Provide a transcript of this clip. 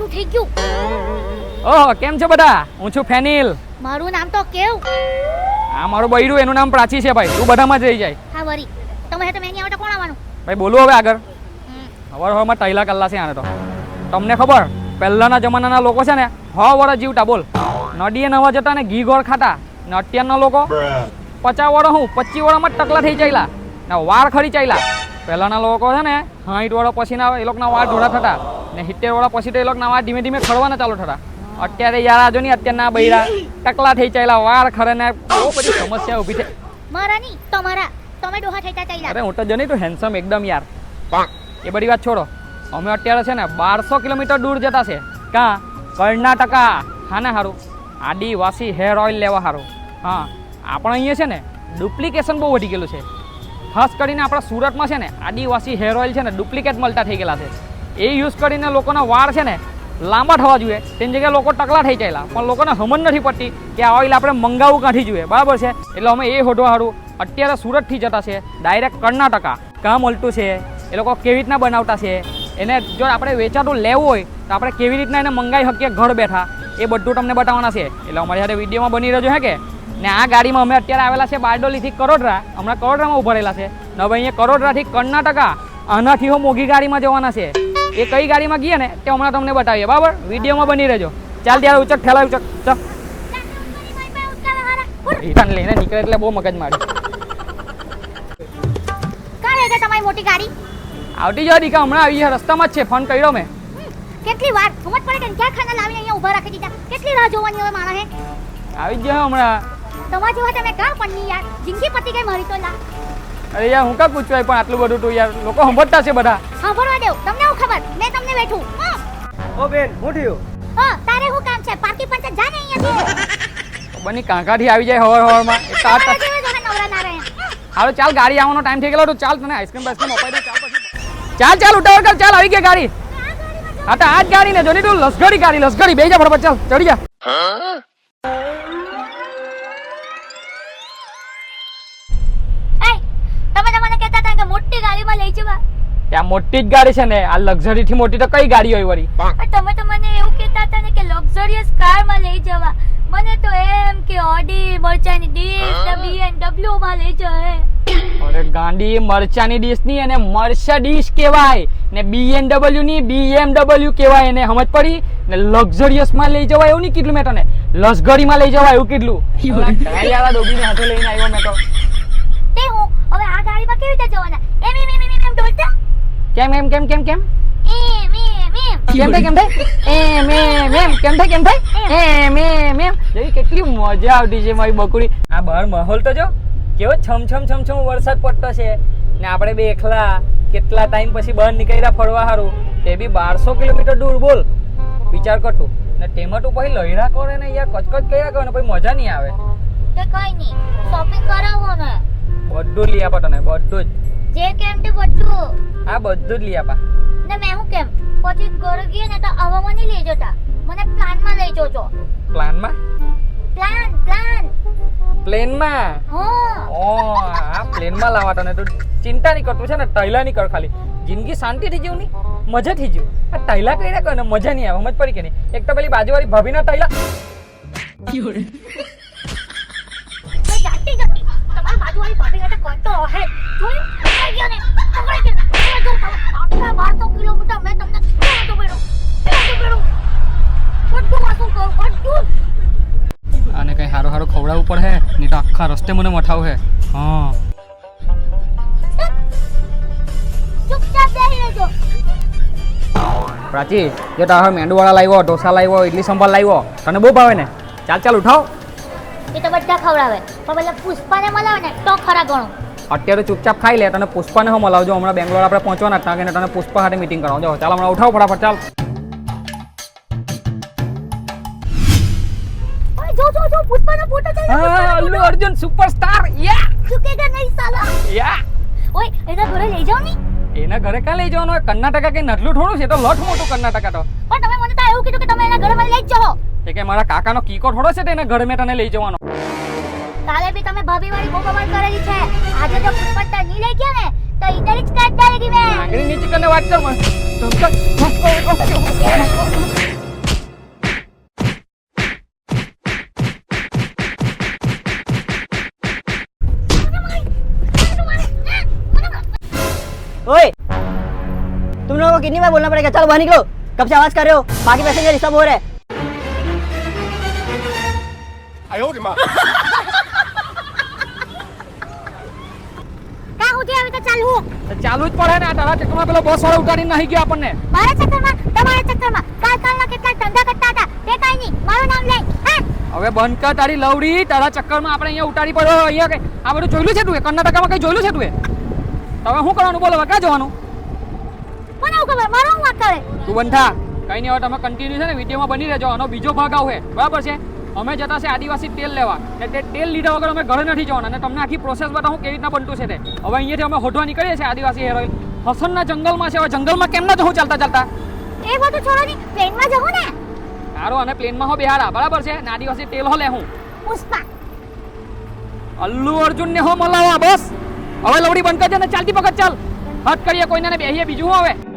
ચાલુ થઈ ગયું. ઓહો કેમ છો બધા? હું છું ફેનિલ. મારું નામ તો કેવ. આ મારું બૈરું એનું નામ પ્રાચી છે ભાઈ. તું બધામાં જઈ જાય. હા વરી. તમે હે તો મેની આવતા કોણ આવવાનું? ભાઈ બોલું હવે આગળ. હવાર હવારમાં ટાઈલા કલ્લા છે આને તો. તમને ખબર પહેલાના જમાનાના લોકો છે ને હ વરસ જીવતા બોલ. નડીએ નવા જતા ને ઘી ગોળ ખાતા. ને અત્યારના લોકો પચાસ વડો હું પચીસ વડોમાં ટકલા થઈ ચાલ્યા. ને વાર ખરી ચાલ્યા. પહેલાના લોકો છે ને હાઈટ વડો પછીના એ લોકોના વાર ઢોળા થતા. ને સિત્તેર વાળા પછી તો એ લોકો નવા ધીમે ધીમે ખડવાના ચાલુ થતા. અત્યારે યાર આજો નહીં અત્યારના બૈરા ટકલા થઈ ચાલ્યા વાર ખરે ને બહુ બધી સમસ્યા ઊભી થઈ. મારા નહીં તમારા તમે ડોહા થઈ ચાલ્યા. અરે હું તો જની તો હેન્ડસમ એકદમ યાર. એ બધી વાત છોડો. અમે અત્યારે છે ને બારસો કિલોમીટર દૂર જતા છે. કાં? કર્ણાટકા. હા ને સારું આદિવાસી હેર ઓઇલ લેવા સારું હા. આપણે અહીંયા છે ને ડુપ્લિકેશન બહુ વધી ગયેલું છે. ખાસ કરીને આપણા સુરતમાં છે ને આદિવાસી હેર ઓઇલ છે ને ડુપ્લિકેટ મળતા થઈ ગયેલા છે. એ યુઝ કરીને લોકોના વાળ છે ને લાંબા થવા જોઈએ. તેની જગ્યાએ લોકો ટકલા થઈ ગયેલા. પણ લોકોને હમણ નથી પડતી કે આ ઓઇલ આપણે મંગાવવું કાંઠી જોઈએ. બરાબર છે? એટલે અમે એ હોડવા સારું અત્યારે સુરતથી જતા છે. ડાયરેક્ટ કર્ણાટકા. કાં મળતું છે. એ લોકો કેવી રીતના બનાવતા છે? એને જો આપણે વેચાતું લેવું હોય, તો આપણે કેવી રીતના એને મંગાવી શકીએ? ઘર બેઠા. એ બધું તમને બતાવવાના છે. એટલે અમારી સાથે વિડીયોમાં બની રહ્યો છે કે? ને આ ગાડીમાં અમે અત્યારે આવેલા છે બારડોલીથી કરોડરા. હમણાં કરોડરામાં ઉભરેલા છે. ને હવે અહીંયા કરોડરાથી કર્ણાટકા. આનાથી હો મોઘી ગાડીમાં જવાના છે. એ કઈ ગાડીમાં ગયા ને તે હમણાં તમને બતાવીએ બરાબર? વિડીયોમાં બની રહેજો. ચાલ ત્યારે ઉચક ઠેલા ઉચક. ચક રિટર્ન લઈને નીકળે એટલે બહુ મગજ મારી. તમારી મોટી ગાડી? આવતી જો દીકા હમણાં આવી રસ્તામાં જ છે ફોન કર્યો મેં. કેટલી વાર? સમજ પડે કે ક્યાં ખાના લાવીને અહીંયા ઊભા રાખી દીધા. કેટલી રાહ જોવાની હવે માણસે? આવી જ ગયો હમણાં. તમારા જેવા તમે કા પણ યાર. જિંદગી પતી ગઈ મારી તો લા. અરે યાર હું કા પૂછવાય પણ આટલું બધું તું યાર લોકો સંભળતા છે બધા. સાંભળવા દેવ તમને હું ખબર? મેં તમને બેઠું. ઓ બેન હું થયું? હં, તારે હું કામ છે? પાર્ટી પર જા ને અહીંયાથી. બની કાંકાથી આવી જાય હવાર હવારમાં. તાર તમારા નવરા ના રહે હાલો ચાલ ગાડી આવવાનો ટાઈમ થઈ ગયો તો ચાલ તને આઈસ્ક્રીમ બાઈસ્ક્રીમ અપાઈ દે ચાલ પછી ચાલ ચાલ ઉતાવળ કર ચાલ આવી ગઈ ગાડી. હા તો આ જ ગાડી ને જોની તું લસગડી ગાડી લસગડી બે જા ફટાફટ ચાલ ચડી જા. મોટી ગાડીમાં લઈ જવા. ત્યાં મોટી જ ગાડી છે ને આ લક્ઝરી થી મોટી તો કઈ ગાડી હોય વળી? તમે તો મને એવું કહેતા હતા ને કે લક્ઝરિયસ કારમાં લઈ જવા. મને તો એમ કે ઓડી મરચાની ડીશ બીએમડબ્લ્યુ માં લઈ જાય અરે ગાંડી મરચાની ડીશની અને મર્સિડીઝ કહેવાય. ને બીએમડબ્લ્યુ ની બીએમડબ્લ્યુ કહેવાય એને સમજ પડી? ને લક્ઝરિયસમાં લઈ જવાય એવું નહીં કીધું મેં તને? લસગડી માં લઈ જવાય એવું કીધું ટાયરવાળા ડોબીને હાથે લઈને આવ્યો મેં તો. તે હું હવે આ ગાડીમાં કેવી રીતે જવાના? એમ એમ એમ એમ એમ ડોલતા કેમ એમ કેમ કેમ કેમ? એમ એમ એમ. કેમ થાય કેમ થાય? એમ એમ એમ. કેમ થાય કેમ થાય? એમ. એમ એમ જોઈ કેટલી મજા આવતી છે મારી બકુડી. આ બહાર માહોલ તો જો કેવો છમછમ છમ છમ છમ વરસાદ પડતો છે. ને આપણે બે એકલા કેટલા ટાઈમ પછી બહાર નીકળ્યા ફરવા હારું. તે બી બારસો કિલોમીટર દૂર બોલ. વિચાર કરતું ને તેમાં તું પછી લહેરા કરે ને યાર કચકચ કર્યા કરે ને પછી મજા નહીં આવે. તે કઈ નહીં. બધું લઈ આપા તને બધું જ. જે કેમ તે બધું? આ બધું જ લઈ આપા. ને મેં હું કેમ? પછી ઘરે ગઈ ને તો આવા મને લઈ જતા. મને પ્લાનમાં લઈ જજો. પ્લાનમાં? Plan plan. પ્લેનમાં? હા. ઓ આ પ્લેનમાં લાવા તને તું ચિંતા નહીં કરતું છે ને તૈલા નહીં કર ખાલી. જિંદગી શાંતિ થઈ જીવ નહીં મજાથી જીવ. આ કર્યા કરે ને મજા નહીં આવે સમજ પડી કે નહીં? એક તો પેલી બાજુવાળી ભાભીના ટૈલા તો જાતી જતી તમારી બાજુવાળી હાથે કોઈ હારો હારો ખવડાવવું પડે નહીં તો આખા રસ્તે મને મઠાવું હે. હા. પ્રાચી, જે તારા મેંદુવાળા લાવ્યો, ઢોસા લાવ્યો ઇડલી સંભાર લાવ્યો, તને બહુ ભાવે ને? ચાલ ચાલ, ઉઠાવ. એ તો બધા ખવડાવે. પણ પેલા પુષ્પાને મળાવે ને તો ખરા ગણો. અત્યારે ચૂપચાપ ખાઈ લે તને પુષ્પાને હું મલાવજો. હમણાં બેંગ્લોર આપણે પહોંચવાના જ કે તને પુષ્પા સાથે મીટિંગ કરાવજો ચાલ હમણાં ઉઠાવ ફટાફટ ચાલ. જો જો જો પુષ્પાનો ફોટો અલ્લુ અર્જુન સુપરસ્ટાર યા. ચૂકેગા નહીં સાલા. યા. ઓય એના ઘરે લઈ ની. એના ઘરે કાં લઈ જવાનું કર્ણાટકા કઈ નટલું થોડું છે? તો લઠ મોટું કર્ણાટકા તો. પણ તમે મને તો એવું કીધું કે તમે એના ઘરે મને લઈ જ જાઓ. કે મારા કાકાનો કીકો થોડો છે તો એના ઘરે મેં તને લઈ જવાનો. કાલે भी તમે ભાભી વાળી બહુ બબાલ કરેલી છે. આજે જો પુષ્પતા ની લઈ ગયા ને તો ઇધર જ કાટ ડાલેગી મે. આગળ નીચે કને વાત કર મને તો ओए तुम लोगों को कितनी बार बोलना पड़ेगा चलो बाहर निकलो कब से आवाज कर रहे हो बाकी पैसेंजर सब हो रहे हैं ચાલુ જ પડે ને આ તારા ચક્કરમાં પેલો બસ વાળો ઉતારીને નાહી ગયો આપણને. મારા ચક્કરમાં? તમારા ચક્કરમાં? કાલ કાલના કેટલા ધંધા કરતા હતા. તે કાઈ નહીં. મારું નામ લે હવે બંધ કર તારી લવડી. તારા ચક્કરમાં આપણે અહીંયા ઉતારી પડ્યો અહીંયા કઈ આ બધું જોયેલું છે તું કર્ણાટકામાં કઈ જોયેલું છે તું તમે શું કરવાનું બોલો? ક્યાં જવાનું? મને આવું ખબર? મારું હું વાત કરે તું બંધા. કઈ નહીં હવે તમે કન્ટિન્યુ છે ને વિડીયોમાં બની રહેજો. આનો બીજો ભાગ આવશે. બરાબર છે? અમે જતા છે આદિવાસી તેલ લેવા. ને તે તેલ લીધા વગર અમે ઘરે નથી જવાના. અને તમને આખી પ્રોસેસ બતાવું કેવી રીતના બનતું છે તે. હવે અહીંયાથી અમે હોટવા નીકળીએ છીએ આદિવાસી હેર ઓઇલ હસનના જંગલમાં છે. હવે જંગલમાં કેમ ના જવું ચાલતા ચાલતા? એ બધું છોડો ની પ્લેનમાં જવું ને. સારો અને પ્લેનમાં હો બિહારા. બરાબર છે? ને આદિવાસી તેલ હો લે હું. પુષ્પા. અલ્લુ અર્જુન ને હો મલાવા. બસ. હવે લવડી બંધ કરજે ને. ચાલતી પગત ચાલ. હટ કરીએ કોઈને બેહીએ બીજું હવે.